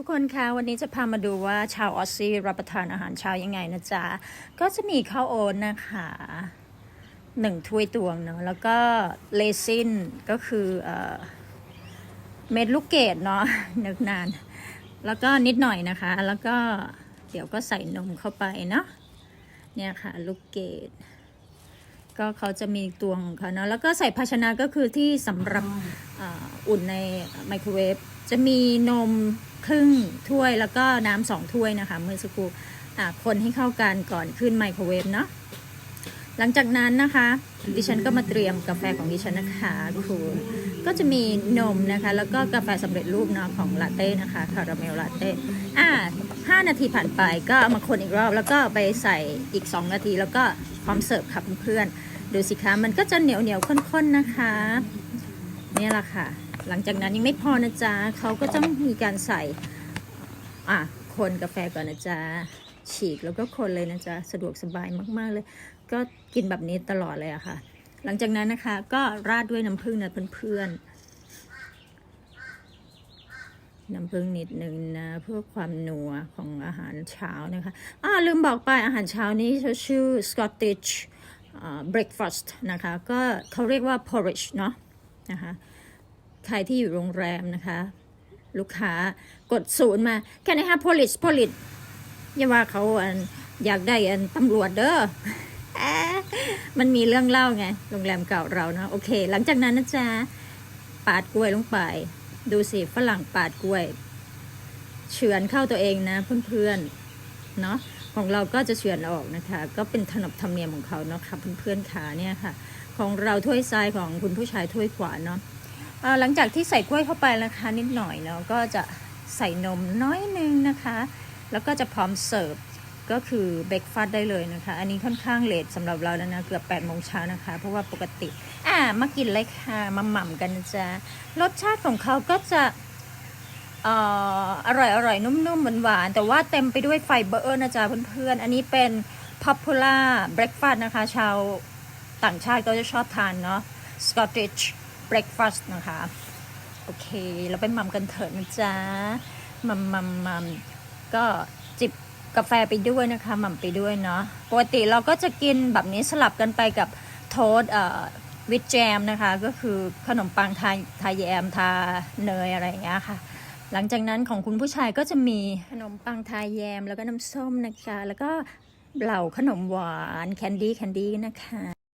ทุกคนคะวันนี้จะพามาดูว่าชาวออสซี่รับประทานอาหารเช้ายังไงนะจ๊ะ ก็จะมีข้าวโอ๊ตนะคะหนึ่งถ้วยตวงเนาะแล้วก็เลซินก็คือเออเม็ดลูกเกดเนาะนึกนาน แล้วก็นิดหน่อยนะคะ แล้วก็เดี๋ยวก็ใส่นมเข้าไปเนาะเนี่ยค่ะลูกเกดก็เขาจะมีตวงของเขาเนาะแล้วก็ใส่ภาชนะก็คือที่สำหรับออุ่นในไมโครเวฟจะมีนม ครึ่งถ้วยแล้วก็น้ำสองถ้วยนะคะเมื่อสักครู่อ่าคนให้เข้ากันก่อนขึ้นไมโครเวฟเนาะหลังจากนั้นนะคะ ดิฉันก็มาเตรียมกาแฟของดิฉันนะคะคุณก็จะมีนมนะคะ แล้วก็กาแฟสำเร็จรูปเนาะของลาเต้นะคะคาราเมลลาเต้อ่าห้านาทีผ่านไปก็ามาคนอีกรอบ แล้วก็ไปใส่อีก 2 นาที แล้วก็พร้อมเสิร์ฟค่ะเพื่อนๆดูสิคะมันก็จะเหนียวเหนียวข้นๆนะคะ นี่แหละค่ะ หลังจากนั้นยังไม่พอนะจ๊ะเขาก็ต้องมีการใส่ อะ คนกาแฟก่อนนะจ๊ะ ฉีกแล้วก็คนเลยนะจ๊ะ สะดวกสบายมากๆเลย ก็กินแบบนี้ตลอดเลยอะค่ะ หลังจากนั้นนะคะ ก็ราดด้วยน้ำผึ้งนะเพื่อนๆ น้ำผึ้งนิดนึงนะเพื่อความนัวของอาหารเช้านะคะ อ่าลืมบอกไปอาหารเช้านี้ชื่อ Scottish breakfast นะคะ ก็เขาเรียกว่า porridge เนาะนะคะ ใครที่อยู่โรงแรมนะคะ ลูกค้ากดศูนย์มา Can I have police police อย่าว่าเขาอันอยากได้อันตำรวจเด้อมันมีเรื่องเล่าไง โรงแรมเก่าเรานะ โอเค หลังจากนั้นนะจ๊ะ ปาดกล้วยลงไป ดูสิ ฝรั่งปาดกล้วย เฉือนเข้าตัวเองนะเพื่อนๆ เนาะของเราก็จะเฉือนออกนะคะ ก็เป็นขนบธรรมเนียมของเขาเนาะค่ะเพื่อนๆขาเนี่ยค่ะ ของเราถ้วยซ้ายของคุณผู้ชายถ้วยขวาเนาะ หลังจากที่ใส่กล้วยเข้าไปนะคะนิดหน่อยเนาะก็จะใส่นมน้อยนึงนะคะ แล้วก็จะพร้อมเสิร์ฟก็คือเบรกฟาสได้เลยนะคะ อันนี้ค่อนข้างเลทสำหรับเราแล้วนะเกือบ8ปดโมงเช้านะคะ เพราะว่าปกติ อ่ามากินเลยค่ะมาหม่ำกันนะจ๊ะรสชาติของเขาก็จะเอ่ออร่อยอร่อยนุ่มๆหวานๆแต่ว่าเต็มไปด้วยไฟเบอร์นะจ๊ะเพื่อนๆ อันนี้เป็น popular breakfast นะคะ ชาวต่างชาติก็จะชอบทานเนาะ Scottish breakfast นะคะ โอเค เราไปมัมกันเถิดนะจ๊ะมัมมัมมัมก็จิบกาแฟไปด้วยนะคะม่ำไปด้วยเนาะปกติเราก็จะกินแบบนี้สลับกันไปกับโทสต์เอ่อวิดแจมนะคะ ก็คือขนมปังทาทาแยมทาเนยอะไรอย่างเงี้ยค่ะ หลังจากนั้นของคุณผู้ชายก็จะมีขนมปังทาแยมแล้วก็น้ำส้มนะคะ แล้วก็เหล่าขนมหวานแคนดี้แคนดี้นะคะ